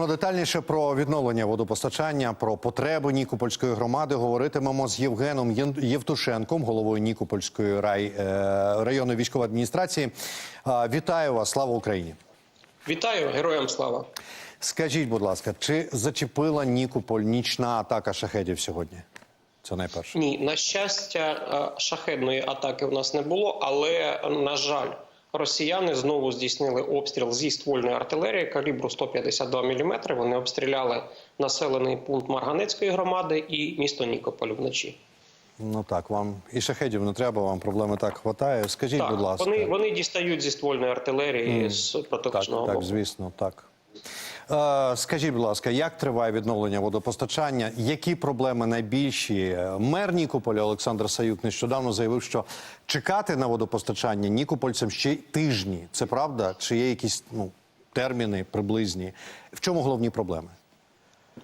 Ну, а детальніше про відновлення водопостачання, про потреби Нікопольської громади говоритимемо з Євгеном Євтушенком, головою Нікопольської рай, е, районної військової адміністрації. Вітаю вас, слава Україні! Вітаю, героям слава. Скажіть, будь ласка, чи зачепила Нікополь нічна атака шахедів сьогодні? Це найперше. Ні, на щастя, е, шахедної атаки у нас не було, але на жаль, росіяни знову здійснили обстріл зі ствольної артилерії калібру 152 мм. Вони обстріляли населений пункт Марганецької громади і місто Нікополь вночі. Ну так, вам і шахедів не треба, вам проблеми так хватає. Скажіть, Так, будь ласка. вони, вони дістають зі ствольної артилерії з Так, так, боку. звісно, так. Е, скажіть, будь ласка, як триває відновлення водопостачання? Які проблеми найбільші? Мер Нікополя Олександр Саюк нещодавно заявив, що чекати на водопостачання нікопольцям ще тижні. Це правда? Чи є якісь ну, терміни приблизні? В чому головні проблеми?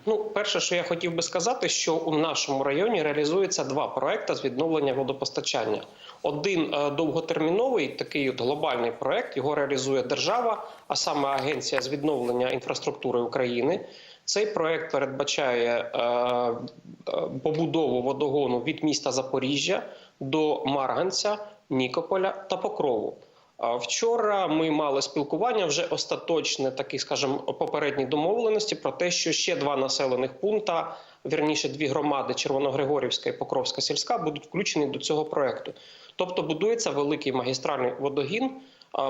Ну, перше, що я хотів би сказати, що у нашому районі реалізується два проекти з відновлення водопостачання. Один е, довготерміновий, такий от глобальний проект. Його реалізує держава, а саме Агенція з відновлення інфраструктури України. Цей проект передбачає е, е, побудову водогону від міста Запоріжжя до Марганця, Нікополя та Покрову. Вчора ми мали спілкування вже остаточне, такі, скажімо, попередні домовленості про те, що ще два населених пункта, вірніше дві громади Червоногригорівська і Покровська сільська, будуть включені до цього проекту. Тобто будується великий магістральний водогін,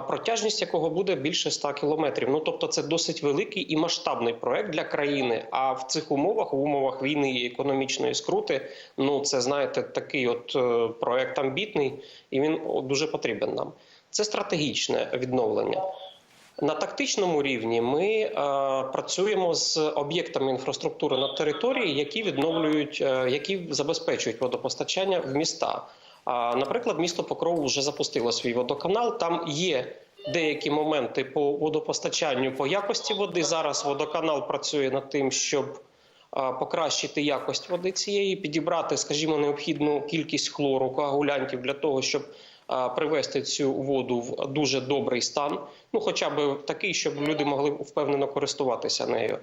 протяжність якого буде більше 100 кілометрів. Ну тобто, це досить великий і масштабний проект для країни. А в цих умовах, в умовах війни і економічної скрути, ну це знаєте, такий от е, проект амбітний, і він дуже потрібен нам. Це стратегічне відновлення. На тактичному рівні ми е, працюємо з об'єктами інфраструктури на території, які відновлюють, е, які забезпечують водопостачання в міста. А, наприклад, місто Покров вже запустило свій водоканал. Там є деякі моменти по водопостачанню по якості води. Зараз водоканал працює над тим, щоб а, покращити якість води цієї, підібрати, скажімо, необхідну кількість хлору, коагулянтів для того, щоб привести цю воду в дуже добрий стан. Ну, хоча б такий, щоб люди могли впевнено користуватися нею.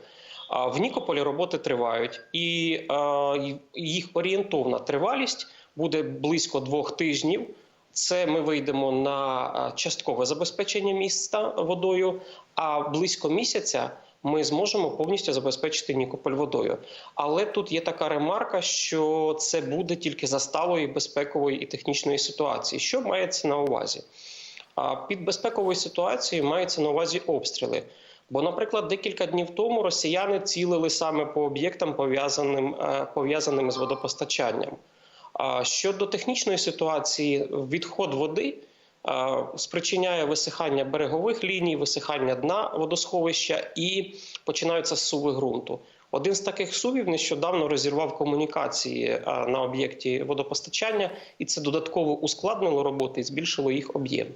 В Нікополі роботи тривають, і їх орієнтовна тривалість буде близько двох тижнів. Це ми вийдемо на часткове забезпечення міста водою, а близько місяця ми зможемо повністю забезпечити Нікополь водою. Але тут є така ремарка, що це буде тільки за сталої безпекової і технічної ситуації. Що мається на увазі? А під безпековою ситуацією мається на увазі обстріли. Бо, наприклад, декілька днів тому росіяни цілили саме по об'єктам, пов'язаним е, пов'язаним з водопостачанням. А щодо технічної ситуації, відход води спричиняє висихання берегових ліній, висихання дна водосховища і починаються зсуви ґрунту. Один з таких сувів нещодавно розірвав комунікації е, на об'єкті водопостачання, і це додатково ускладнило роботи і збільшило їх об'єм.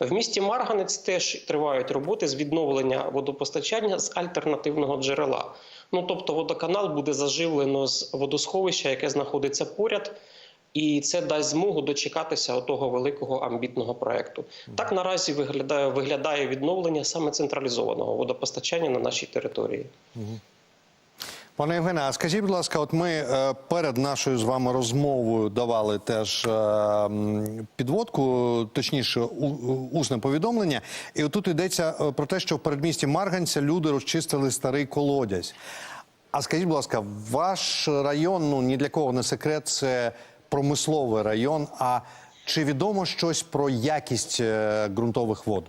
В місті Марганець теж тривають роботи з відновлення водопостачання з альтернативного джерела. Ну тобто, водоканал буде заживлено з водосховища, яке знаходиться поряд. І це дасть змогу дочекатися того великого амбітного проекту. Так наразі виглядає виглядає відновлення саме централізованого водопостачання на нашій території. Пане Євгене, а скажіть, будь ласка, от ми е, перед нашою з вами розмовою давали теж е, підводку, точніше, усне повідомлення. І отут йдеться е, про те, що в передмісті Марганця люди розчистили старий колодязь. А скажіть, будь ласка, ваш район, ну ні для кого не секрет, це промисловий район. А чи відомо щось про якість е, ґрунтових вод?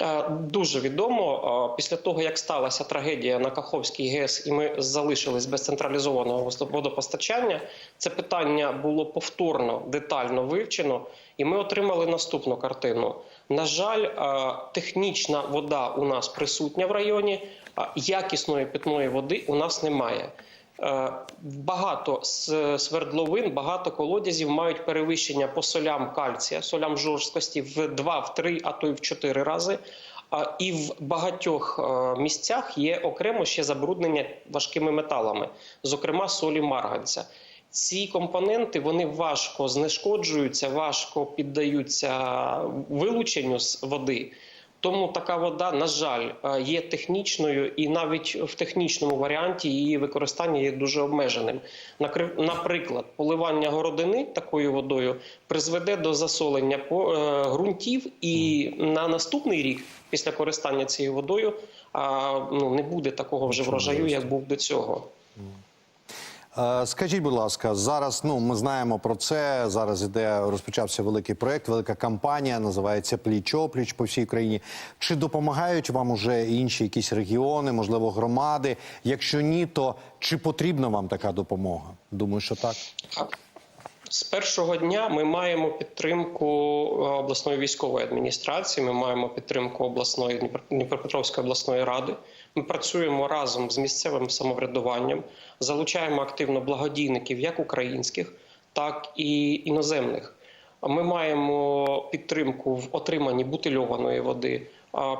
Е, Дуже відомо. Е, Після того, як сталася трагедія на Каховській ГЕС, і ми залишились без централізованого водопостачання, це питання було повторно детально вивчено, і ми отримали наступну картину. На жаль, технічна вода у нас присутня в районі, а якісної питної води у нас немає. Е, Багато свердловин, багато колодязів мають перевищення по солям кальція, солям жорсткості в 2, в 3, а то й в 4 рази. І в багатьох е, місцях є окремо ще забруднення важкими металами, зокрема солі марганця. Ці компоненти вони важко знешкоджуються, важко піддаються вилученню з води. Тому така вода, на жаль, е, є технічною, і навіть в технічному варіанті її використання є дуже обмеженим. Наприклад, поливання городини такою водою призведе до засолення е, ґрунтів, і на наступний рік, після користання цією водою, ну, не буде такого вже врожаю, як був до цього. Е, Скажіть, будь ласка, зараз ну ми знаємо про це. Зараз іде розпочався великий проект, велика кампанія, називається Пліч опліч по всій країні. Чи допомагають вам уже інші якісь регіони, можливо, громади? Якщо ні, то чи потрібна вам така допомога? Думаю, що так. З першого дня ми маємо підтримку е, обласної військової адміністрації. Ми маємо підтримку обласної Дніпро- Дніпропетровської обласної ради. Ми працюємо разом з місцевим самоврядуванням, залучаємо активно благодійників, як українських, так і іноземних. Ми маємо підтримку в отриманні бутильованої води,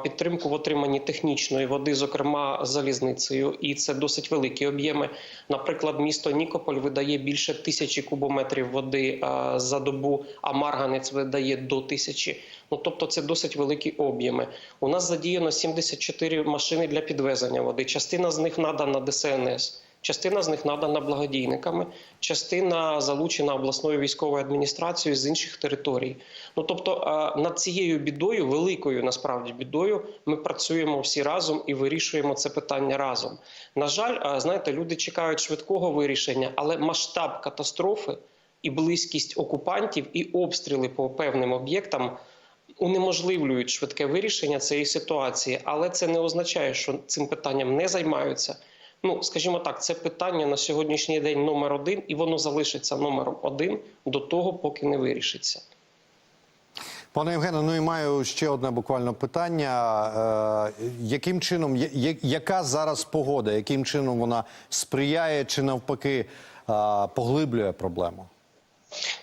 підтримку в отриманні технічної води, зокрема залізницею, і це досить великі об'єми. Наприклад, місто Нікополь видає більше тисячі кубометрів води за добу, а Марганець видає до тисячі. Ну тобто, це досить великі об'єми. У нас задіяно 74 машини для підвезення води. Частина з них надана ДСНС. Частина з них надана благодійниками, частина залучена обласною військовою адміністрацією з інших територій. Ну тобто е, над цією бідою, великою насправді бідою, ми працюємо всі разом і вирішуємо це питання разом. На жаль, е, знаєте, люди чекають швидкого вирішення, але масштаб катастрофи і близькість окупантів, і обстріли по певним об'єктам. Унеможливлюють швидке вирішення цієї ситуації, але це не означає, що цим питанням не займаються. Ну, скажімо так, це питання на сьогоднішній день номер один, і воно залишиться номером один до того, поки не вирішиться. Пане Євгене, ну і маю ще одне буквально питання. Е, яким чином, я- яка зараз погода? Яким чином вона сприяє чи навпаки е, поглиблює проблему?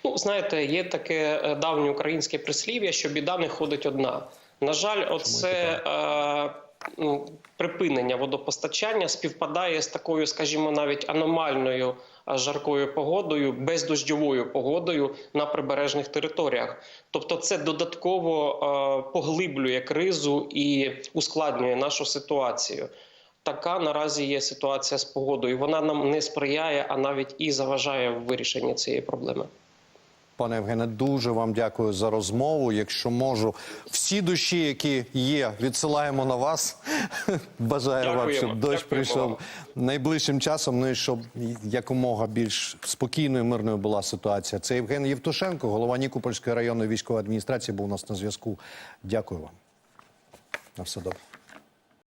Ну, знаєте, є таке е, давнє українське прислів'я, що біда не ходить одна. На жаль, оце ну, припинення водопостачання співпадає з такою, скажімо, навіть аномальною жаркою погодою, бездождьовою погодою на прибережних територіях. Тобто, це додатково поглиблює кризу і ускладнює нашу ситуацію. Така наразі є ситуація з погодою. Вона нам не сприяє, а навіть і заважає в вирішенні цієї проблеми. Пане Євгене, дуже вам дякую за розмову. Якщо можу, всі душі, які є, відсилаємо на вас. Бажаю вам, щоб дощ прийшов вам. найближчим часом. Ну і щоб якомога більш спокійною, мирною була ситуація. Це Євген Євтушенко, голова Нікопольської районної військової адміністрації, був у нас на зв'язку. Дякую вам. На все добре.